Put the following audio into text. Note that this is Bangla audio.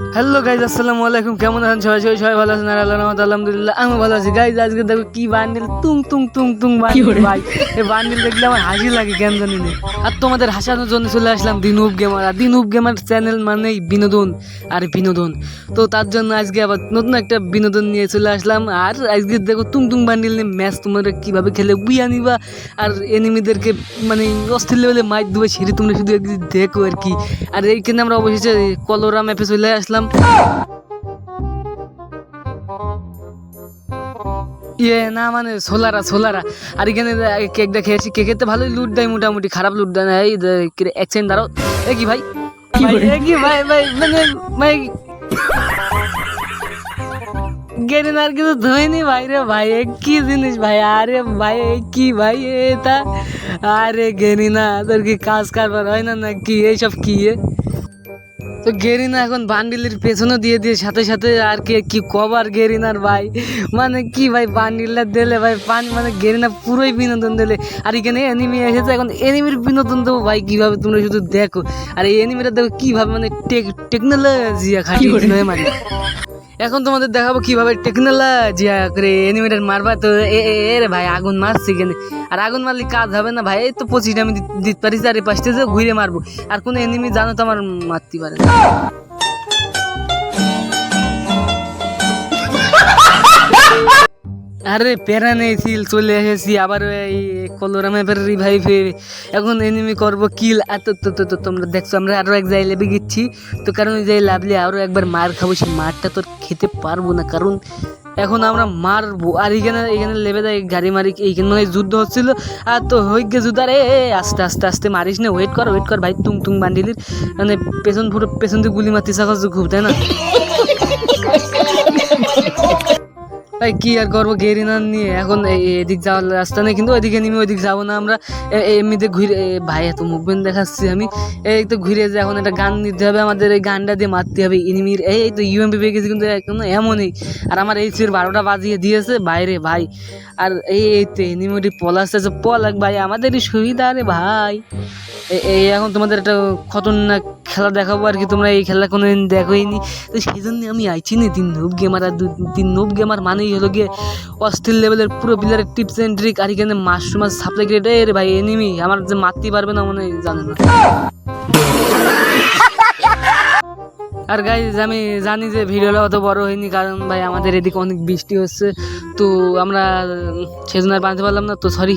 Mm-hmm. হ্যালো গাইজ আসসালামু আলাইকুম। কেমন আছেন সবাই? সবাই সবাই ভালো আছেন? আর আল্লাহ রহমত আলহামদুলিল্লাহ আমি ভালো আছি। গাইজ আজকে দেখো কি বান্ডিল তুং তুং তুং তুং বান্ডিল ভাই। এই বান্ডিল দেখলে আমার হাসি লাগে কেন জানি না। আর তোমাদের হাসানোর জন্য চলে আসলাম দিনুপ গেমার আর দিনুপ গেমার চ্যানেল মানেই বিনোদন আর বিনোদন। তো তার জন্য আজকে আবার নতুন একটা বিনোদন নিয়ে চলে আসলাম। আর আজকে দেখো তুং তুং বান্ডিল নিয়ে ম্যাচ তোমরা কীভাবে খেলে বুইয়া নিবা আর এনিমিদেরকে মানে অস্থির লেভেলে মাইক দেবে সেটি তোমরা শুধু একদিন দেখো আর কি। আর এইখানে আমরা অবশেষে কলোরা ম্যাপে চলে আসলাম। ইয়ে না মানে সোলারা সোলারা আর এখানে কেকটা খেয়েছি কেকের তো ভালোই লুট দেয় মোটামুটি খারাপ লুট দেয় না। এই সেকেন্ড দাঁড়াও। এ কি ভাই? কি ভাই ভাই? মানে ভাই। গেরিন আর কিছু ধুইনি ভাই রে ভাই কি জিনিস ভাই? আরে ভাই কি ভাই এটা? আরে গেরিনা তোর কি কাজ কারবার হয় না নাকি? এইসব কি এ? তো গেরিনা এখন বান্ডিলের পেছনে দিয়ে দিয়ে সাথে সাথে আর কি কি কবার গেরিনার ভাই? মানে কি ভাই বান্ডিলটা দিলে ভাই? পানি মানে গেরিনা পুরোই বিনোদন দিলে। আর এখানে এনিমি এসেছে এখন এনিমির বিনোদন দেবো ভাই কীভাবে তোমরা শুধু দেখো। আর এই এনিমিটা দেখো কীভাবে? মানে টেকনোলজি খাটিয়ে মানে এখন তোমাদের দেখাবো কীভাবে টেকনোলজি করে এনিমেটার মারবা। তো এ রে ভাই, আগুন মারছি কেন। আর আগুন মারলে কাজ হবে না ভাই, এই তো পঁচিশটা আমি দিতে পারিস আর এই পাশটা ঘুরে মারবো। আর কোনো এনিমি জানো তো আমার মারতে পারে না। আরে প্যারা নেই সিল চলে এসেছি, আবার এই কলোরা ম্যাপের রিভাইভ এখন এনিমি করব কিল এত তো তো তো তোমরা দেখছ, আমরা আরও এক জায়গায় লেবে গেছি। তো কারণ ওই জায়গায় লাভলে আরও একবার মার খাব, সেই মারটা তোর খেতে পারব না। কারণ এখন আমরা মারবো। আর এখানে এখানে লেবে দেয় গাড়ি মারি, এইখানে মানে যুদ্ধ হচ্ছিল। আর তো হয়ে গে যুদ্ধ, আরে আস্তে আস্তে আস্তে মারিস না ওয়েট কর ওয়েট কর, ভাই তুং তুং বান্ডিলির। মানে পেছন পুরো পেছন দিয়ে গুলি মারতে চাকাস খুব, তাই না? ভাই কি আর করব গেরিনার নিয়ে। এখন এদিক যাওয়ার রাস্তা নেই, কিন্তু ওইদিকে নেমে ওইদিক যাব না আমরা। এমনিতে ঘুরে ভাই, এত মুভমেন্ট দেখাচ্ছি আমি। এই তো ঘুরে যে এখন একটা গান নিতে হবে, আমাদের এই গানটা দিয়ে মারতে হবে। ইনিমির, এই তো ইউএমপি পেয়ে গেছি, কিন্তু এখন এমনই। আর আমার এই সির বারোটা বাজিয়ে দিয়েছে, বাইরে ভাই। আর এই এই তো এনিমিটি পলাশ আছে পলাক ভাই, আমাদেরই সুবিধা রে ভাই। এই এখন তোমাদের একটা খতরনাক খেলা দেখাবো আর কি, তোমরা এই খেলা কোনো কোনোদিন দেখোইনি। তো সেই জন্য আমি আইছি না তিন নোব গেমার আর তিন নোব গেমার মানেই হলো গিয়ে অস্থির লেভেলের পুরো প্লেয়ারের টিপস অ্যান্ড ট্রিক আর এখানে মাশরুম আর সাপ্লাই গ্রেড এর ভাই এনিমি আমার যে মারতে পারবে না মনে জানে না। আর গাইজ আমি জানি যে ভিডিওটা অত বড় হয়নি, কারণ ভাই আমাদের এদিকে অনেক বৃষ্টি হচ্ছে, তো আমরা সেজন্য আর বাঁধতে পারলাম না, তো সরি